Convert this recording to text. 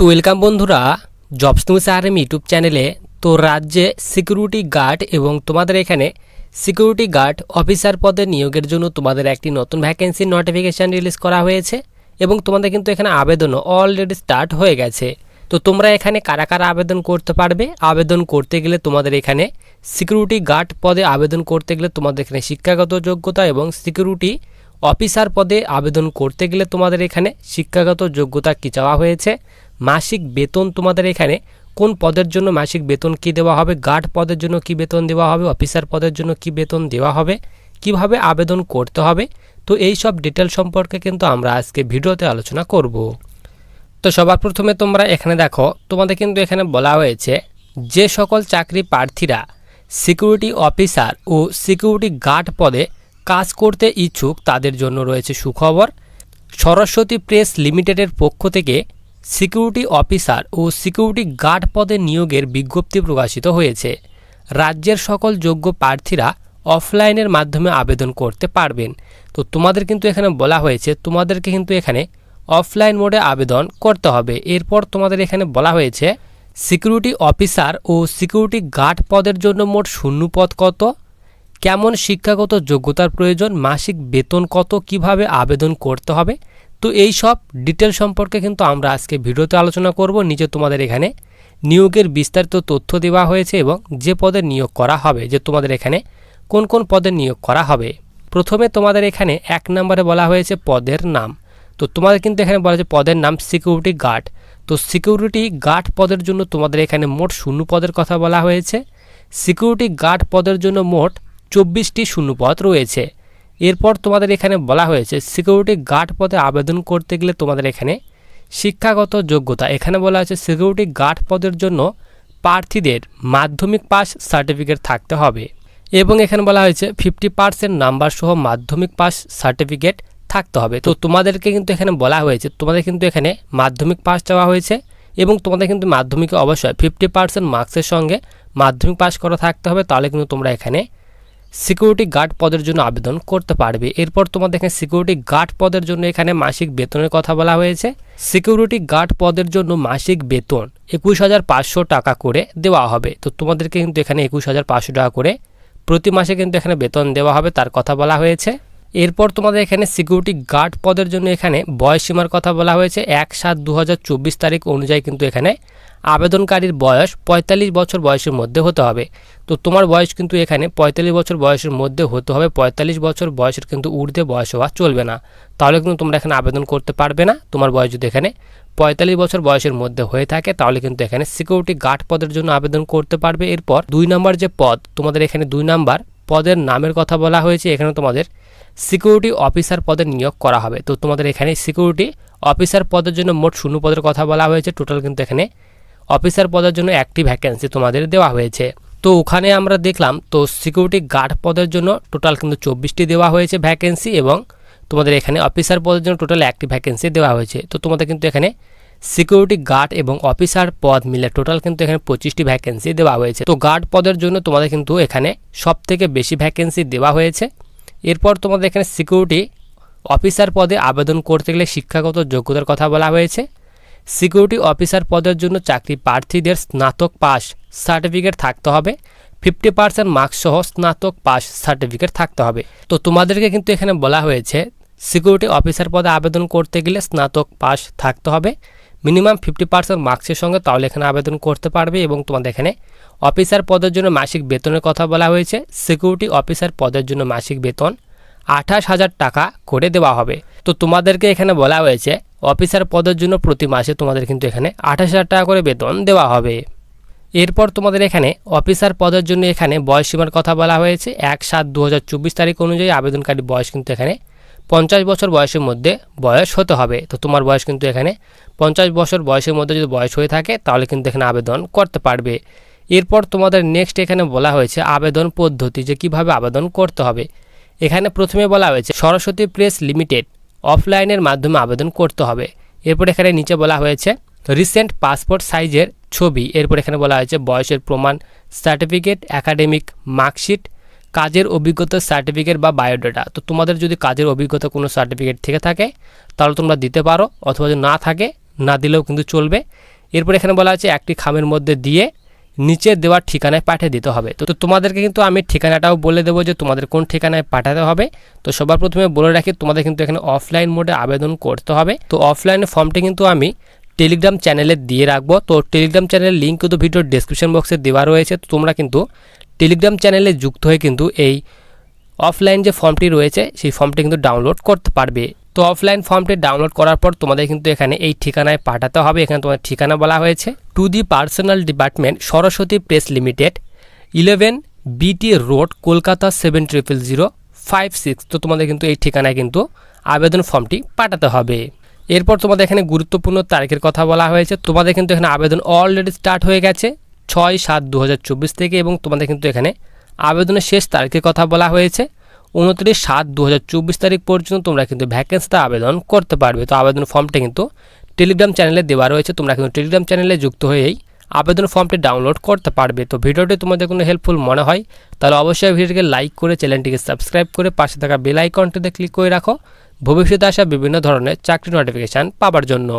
তো ওয়েলকাম বন্ধুরা jobs news RM YouTube চ্যানেলে তো রাজ্যে সিকিউরিটি গার্ড এবং তোমাদের এখানে সিকিউরিটি গার্ড অফিসার পদে নিয়োগের জন্য তোমাদের একটি নতুন ভ্যাকেন্সির নোটিফিকেশান রিলিজ করা হয়েছে এবং তোমাদের কিন্তু এখানে আবেদনও অলরেডি স্টার্ট হয়ে গেছে। তো তোমরা এখানে কারা কারা আবেদন করতে পারবে? আবেদন করতে গেলে তোমাদের এখানে সিকিউরিটি গার্ড পদে আবেদন করতে গেলে তোমাদের এখানে শিক্ষাগত যোগ্যতা এবং সিকিউরিটি অফিসার পদে আবেদন করতে গেলে তোমাদের এখানে শিক্ষাগত যোগ্যতা কী চাওয়া হয়েছে? মাসিক বেতন তোমাদের এখানে, কোন পদের জন্য মাসিক বেতন কি দেওয়া হবে, গার্ড পদের জন্য কি বেতন দেওয়া হবে, অফিসার পদের জন্য কি বেতন দেওয়া হবে, কীভাবে আবেদন করতে হবে, তো এই সব ডিটেল সম্পর্কে কিন্তু আমরা আজকে ভিডিওতে আলোচনা করব। তো সবার প্রথমে তোমরা এখানে দেখো, তোমাদের কিন্তু এখানে বলা হয়েছে, যে সকল চাকরি প্রার্থীরা সিকিউরিটি অফিসার ও সিকিউরিটি গার্ড পদে কাজ করতে ইচ্ছুক, তাদের জন্য রয়েছে সুখবর। সরস্বতী প্রেস লিমিটেডের পক্ষ থেকে সিকিউরিটি অফিসার ও সিকিউরিটি গার্ড পদে নিয়োগের বিজ্ঞপ্তি প্রকাশিত হয়েছে। রাজ্যের সকল যোগ্য প্রার্থীরা অফলাইনের মাধ্যমে আবেদন করতে পারবেন। তো তোমাদের কিন্তু এখানে বলা হয়েছে, তোমাদেরকে কিন্তু এখানে অফলাইন মোডে আবেদন করতে হবে। এরপর তোমাদের এখানে বলা হয়েছে, সিকিউরিটি অফিসার ও সিকিউরিটি গার্ড পদের জন্য মোট শূন্য পদ কত? কেমন শিক্ষাগত যোগ্যতার প্রয়োজন? মাসিক বেতন কত? কীভাবে আবেদন করতে হবে? তো এই সব ডিটেল সম্পর্কে কিন্তু আমরা আজকে ভিডিওতে আলোচনা করব। নিচে তোমাদের এখানে নিয়োগের বিস্তারিত তথ্য দেওয়া হয়েছে এবং যে পদে নিয়োগ করা হবে, যে তোমাদের এখানে কোন কোন পদে নিয়োগ করা হবে। প্রথমে তোমাদের এখানে এক নম্বরে বলা হয়েছে পদের নাম। তো তোমাদের কিন্তু এখানে বলা হয়েছে পদের নাম সিকিউরিটি গার্ড। তো সিকিউরিটি গার্ড পদের জন্য তোমাদের এখানে মোট শূন্য পদের কথা বলা হয়েছে। সিকিউরিটি গার্ড পদের জন্য মোট চব্বিশটি শূন্যপদ রয়েছে। এরপর তোমাদের এখানে বলা হয়েছে সিকিউরিটি গার্ড পদে আবেদন করতে গেলে তোমাদের এখানে শিক্ষাগত যোগ্যতা। এখানে বলা হয়েছে সিকিউরিটি গার্ড পদের জন্য প্রার্থীদের মাধ্যমিক পাস সার্টিফিকেট থাকতে হবে। এবং এখানে বলা হয়েছে ফিফটি পার্সেন্ট নাম্বার সহ মাধ্যমিক পাস সার্টিফিকেট থাকতে হবে। তো তোমাদেরকে কিন্তু এখানে বলা হয়েছে, তোমাদের কিন্তু এখানে মাধ্যমিক পাস চাওয়া হয়েছে এবং তোমাদের কিন্তু মাধ্যমিকে অবশ্যই ফিফটি পার্সেন্ট মার্কসের সঙ্গে মাধ্যমিক পাস করা থাকতে হবে। তাহলে কিন্তু তোমরা এখানে সিকিউরিটি গার্ড পদের জন্য আবেদন করতে পারবে। এরপর তোমাদের এখানে সিকিউরিটি গার্ড পদের জন্য এখানে মাসিক বেতনের কথা বলা হয়েছে। সিকিউরিটি গার্ড পদের জন্য মাসিক বেতন একুশ হাজার পাঁচশো টাকা করে দেওয়া হবে। তো তোমাদেরকে কিন্তু এখানে একুশ হাজার পাঁচশো টাকা করে প্রতি মাসে কিন্তু এখানে বেতন দেওয়া হবে, তার কথা বলা হয়েছে। এরপর তোমাদের এখানে সিকিউরিটি গার্ড পদের জন্য এখানে বয়স সীমার কথা বলা হয়েছে। এক সাত দু তারিখ অনুযায়ী কিন্তু এখানে আবেদনকারীর বয়স ৪৫ বছর বয়সের মধ্যে হতে হবে। তো তোমার বয়স কিন্তু এখানে ৪৫ বছর বয়সের মধ্যে হতে হবে ৪৫ বছর বয়সের কিন্তু ঊর্ধ্বে বয়স হওয়া চলবে না। তাহলে কিন্তু তোমরা এখানে আবেদন করতে পারবে না, তোমার বয়স যদি এখানে পঁয়তাল্লিশ বছর বয়সের মধ্যে হয়ে থাকে, তাহলে কিন্তু এখানে সিকিউরিটি গার্ড পদের জন্য আবেদন করতে পারবে। এরপর দুই নম্বর যে পদ, তোমাদের এখানে দুই নাম্বার পদের নামের কথা বলা হয়েছে এখানে তোমাদের সিকিউরিটি অফিসার পদে নিয়োগ করা হবে। তো তোমাদের এখানে সিকিউরিটি অফিসার পদের জন্য মোট শূন্য পদের কথা বলা হয়েছে টোটাল কিন্তু এখানে অফিসার পদের জন্য একটি ভ্যাকেন্সি তোমাদের দেওয়া হয়েছে। তো ওখানে আমরা দেখলাম, তো সিকিউরিটি গার্ড পদের জন্য টোটাল কিন্তু চব্বিশটি দেওয়া হয়েছে ভ্যাকেন্সি এবং তোমাদের এখানে অফিসার পদের জন্য টোটাল একটি ভ্যাকেন্সি দেওয়া হয়েছে। তো তোমাদের কিন্তু এখানে সিকিউরিটি গার্ড এবং অফিসার পদ মিলে টোটাল কিন্তু এখানে পঁচিশটি ভ্যাকেন্সি দেওয়া হয়েছে। তো গার্ড পদের জন্য তোমাদের কিন্তু এখানে সব থেকে বেশি ভ্যাকেন্সি দেওয়া হয়েছে। এরপর তোমাদের এখানে সিকিউরিটি অফিসার পদে আবেদন করতে গেলে শিক্ষাগত যোগ্যতার কথা বলা হয়েছে। সিকিউরিটি অফিসার পদের জন্য চাকরি প্রার্থীদের স্নাতক পাস সার্টিফিকেট থাকতে হবে। ফিফটি পার্সেন্ট মার্কস সহ স্নাতক পাস সার্টিফিকেট থাকতে হবে। তো তোমাদেরকে কিন্তু এখানে বলা হয়েছে, সিকিউরিটি অফিসার পদে আবেদন করতে গেলে স্নাতক পাস থাকতে হবে। মিনিমাম ফিফটি পার্সেন্ট মার্কসের সঙ্গে তাহলে এখানে আবেদন করতে পারবে এবং তোমাদের এখানে অফিসার পদের জন্য মাসিক বেতনের কথা বলা হয়েছে। সিকিউরিটি অফিসার পদের জন্য মাসিক বেতন আঠাশ হাজার টাকা করে দেওয়া হবে। তো তোমাদেরকে এখানে বলা হয়েছে অফিসার পদের জন্য প্রতি মাসে তোমাদের কিন্তু এখানে আঠাশ হাজার টাকা করে বেতন দেওয়া হবে। এরপর তোমাদের এখানে অফিসার পদের জন্য এখানে বয়স সীমার কথা বলা হয়েছে। এক সাত দু তারিখ অনুযায়ী আবেদনকারী বয়স কিন্তু এখানে পঞ্চাশ বছর বয়সের মধ্যে বয়স হতে হবে। তো তোমার বয়স কিন্তু এখানে পঞ্চাশ বছর বয়সের মধ্যে যদি বয়স হয়ে থাকে, তাহলে কিন্তু এখানে আবেদন করতে পারবে। এরপর তোমাদের নেক্সট এখানে বলা হয়েছে আবেদন পদ্ধতি, যে কীভাবে আবেদন করতে হবে। এখানে প্রথমে বলা হয়েছে সরস্বতী প্রেস লিমিটেড। অফলাইনের মাধ্যমে আবেদন করতে হবে। এরপর এখানে নিচে বলা হয়েছে রিসেন্ট পাসপোর্ট সাইজের ছবি। এরপর এখানে বলা হয়েছে, বয়সের প্রমাণ সার্টিফিকেট একাডেমিক মার্কশিট কাজের অভিজ্ঞতা সার্টিফিকেট বা বায়োডাটা তো তোমাদের যদি কাজের অভিজ্ঞতা কোনো সার্টিফিকেট থেকে থাকে, তাহলে তোমরা দিতে পারো, অথবা যদি না থাকে, না দিলেও কিন্তু চলবে। এরপর এখানে বলা হয়েছে, একটি খামের মধ্যে দিয়ে নিচে দেওয়ার ঠিকানায় পাঠিয়ে দিতে হবে। তো তোমাদেরকে কিন্তু আমি ঠিকানাটাও বলে দেবো যে তোমাদের কোন ঠিকানায় পাঠাতে হবে। তো সবার প্রথমে বলে রাখি, তোমাদের কিন্তু এখানে অফলাইন মোডে আবেদন করতে হবে। তো অফলাইনে ফর্মটি কিন্তু আমি টেলিগ্রাম চ্যানেলে দিয়ে রাখব। তো টেলিগ্রাম চ্যানেলের লিঙ্ক কিন্তু ভিডিওর ডেসক্রিপশন বক্সে দেওয়া রয়েছে। তো তোমরা কিন্তু টেলিগ্রাম চ্যানেলে যুক্ত হয়ে কিন্তু এই অফলাইন যে ফর্মটি রয়েছে, সেই ফর্মটি কিন্তু ডাউনলোড করতে পারবে। তো অফলাইন ফর্মটি ডাউনলোড করার পর তোমাদের কিন্তু এখানে এই ঠিকানায় পাঠাতে হবে। এখানে তোমাদের ঠিকানা বলা হয়েছে। To the personal department Saraswati press limited eleven BT road Kolkata seven triple zero five six তো তোমাদের কিন্তু এই ঠিকানায় কিন্তু আবেদন ফর্মটি পাঠাতে হবে। এরপর তোমাদের এখানে গুরুত্বপূর্ণ তারিখের কথা বলা হয়েছে। তোমাদের কিন্তু এখানে আবেদন অলরেডি স্টার্ট হয়ে গেছে ছয় সাত দু থেকে এবং তোমাদের কিন্তু এখানে আবেদনের শেষ তারিখের কথা বলা হয়েছে। উনত্রিশ সাত দু চব্বিশ তারিখ পর্যন্ত তোমরা কিন্তু ভ্যাকেন্সিতে আবেদন করতে পারবে। তো আবেদন ফর্মটা কিন্তু টেলিগ্রাম চ্যানেলে দেওয়া রয়েছে। তোমরা কিন্তু টেলিগ্রাম চ্যানেলে যুক্ত হয়েই আবেদন ফর্মটি ডাউনলোড করতে পারবে। তো ভিডিওটি তোমাদের কোনো হেল্পফুল মনে হয়, তাহলে অবশ্যই ভিডিওটিকে লাইক করে চ্যানেলটিকে সাবস্ক্রাইব করে পাশে থাকা বেল আইকনটিতে ক্লিক করে রাখো। ভবিষ্যতে আসা বিভিন্ন ধরনের চাকরি নোটিফিকেশান পাওয়ার জন্য।